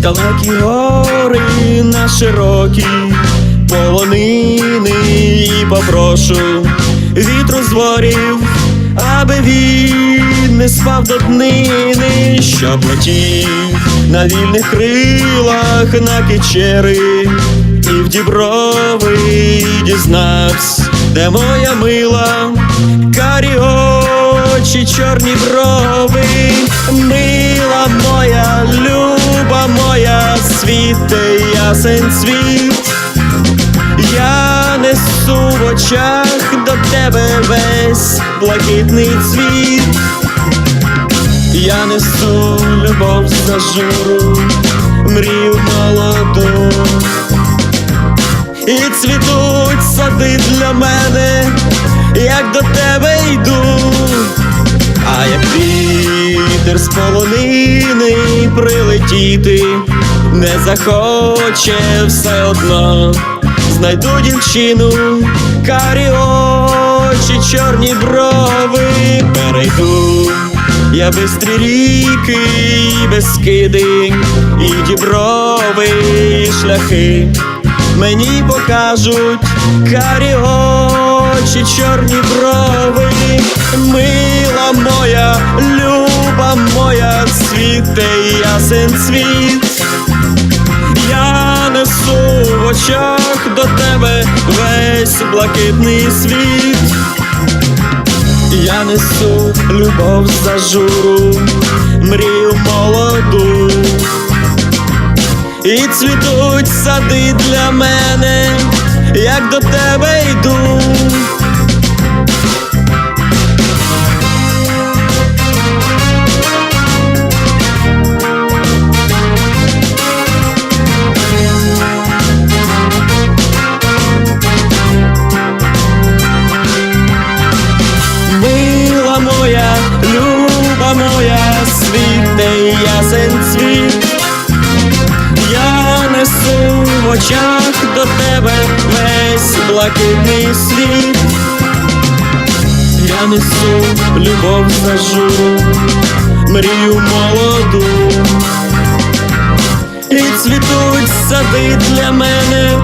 далекі гори на широкі полонини. І попрошу вітру з аби він не спав до днини, щоб летів на вільних крилах на кичери і в діброви дізнавсь, де моя мила, карі очі, чорні брови, мила моя, моя, світе ясен світ. Я несу в очах до тебе весь блакитний цвіт. Я несу любов за журу, мрію молоду. І цвітуть сади для мене, як до тебе йду, а як вітер з полонини прилетіти не захоче все одно, знайду дівчину, карі очі, чорні брови, перейду. Я бистрі ріки, і безкиди, і діброви, і шляхи мені покажуть карі очі, чорні брови, мила моя, люба моя, світе ясен світ. Очах до тебе весь блакитний світ. Я несу любов за журу, мрію молоду. І цвітуть сади для мене, як до тебе йду. Моя, світе ясен цвіт. Я несу в очах до тебе весь блакитний світ. Я несу любов за мрію молоду. І цвітуть сади для мене,